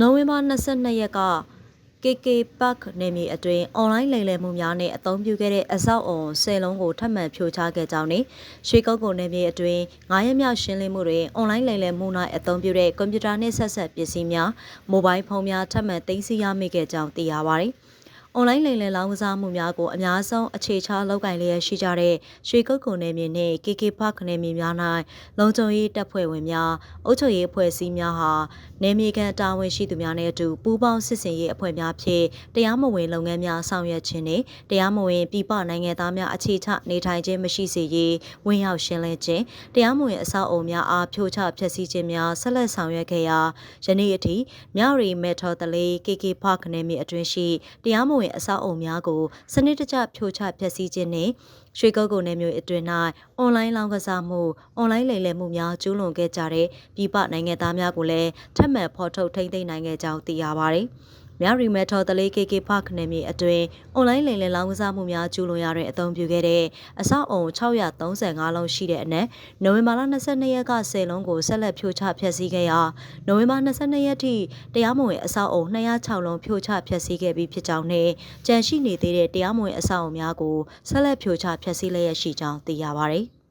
နိုဝင်ဘာ22ရက်က KK Park နယ်မြေအတွင်းအွန်လိုင်းလိမ်လည်မှုများနဲ့အသုံးပြုခဲ့တဲ့အဆောက်အုံ10လုံးကိုထပ်မံဖြိုချခဲ့ကြောင်းနဲ့ရွှေကုတ်ကုန်းနယ်မြေအတွင်း9ရက်မြောက်ရှင်းလင်းမှုတွင်အွန်လိုင်းလိမ်လည်မှု၌အသုံးပြုတဲ့ကွန်ပျူတာနှင့်ဆက်ဆက်ပစ္စည်းများမိုဘိုင်းဖုန်းများထပ်မံသိမ်းဆည်းရမိခဲ့ကြောင်းသိရပါသည်။ အွန်လိုင်းလိမ်လည်လောင်းကစားမှုများကိုအများဆုံးအခြေချလောက်ကိုင်လျက်ရှိကြတဲ့ရွှေကုတ်ကုန်းနယ်မြေနှင့် KK Park နယ်မြေများ၌လုံခြုံရေးတပ်ဖွဲ့ဝင်များအုပ်ချုပ်ရေးအဖွဲ့အစည်းများဟာနယ်မြေခံတာဝန်ရှိသူများနဲ့အတူပူးပေါင်းစစ်ဆင်ရေးအဖွဲ့များဖြင့်တရားမဝင်လုပ်ငန်းများဆောင်ရွက်ခြင်းနှင့်တရားမဝင်ပြည်ပနိုင်ငံသားများအခြေချနေထိုင်ခြင်းမရှိစေရေးဝင်ရောက်ရှင်းလင်းခြင်းတရားမဝင်အဆောက်အအုံများအားဖြိုချဖျက်ဆီးခြင်းများဆက်လက်ဆောင်ရွက်ခဲ့ရာယနေ့အထိမြရီမေထော်တလေး KK Park နယ်မြေအတွင်းရှိတရားမဝင်အဆောက်အအုံများကိုစနစ်တကျဖြိုချဖျက်ဆီးခြင်းနှင့်ရွှေကုတ်ကုန်းနယ်မြေအတွင်း၌အွန်လိုင်းလောင်းကစားမှုအွန်လိုင်းလိမ်လည်မှုများကျူးလွန်ခဲ့ကြတဲ့ပြည်ပနိုင်ငံသားများကိုလည်းထပ်မံဖော်ထုတ်ထိန်းသိမ်းနိုင်ခဲ့ကြောင်းသိရပါတယ်။ မြရီမဲထော်တလေး KK Park နယ်မြေအတွင်းအွန်လိုင်းလိမ်လည်လောင်းကစားမှုများကျူးလွန်ရတဲ့အသုံးပြုခဲ့တဲ့အဆောက်အုံ635လုံးရှိတဲ့အနက်နိုဝင်ဘာလ22ရက်က10လုံးကိုဆက်လက်ဖြိုချဖျက်ဆီးခဲ့ရာနိုဝင်ဘာ22ရက်ထိတရားမဝင်အဆောက်အုံ206လုံးဖြိုချဖျက်ဆီးခဲ့ပြီးဖြစ်ကြောင်းနဲ့ကြန့်ရှိနေသေးတဲ့တရားမဝင်အဆောက်အုံများကိုဆက်လက်ဖြိုချဖျက်ဆီးလျက်ရှိကြောင်းသိရပါတယ်။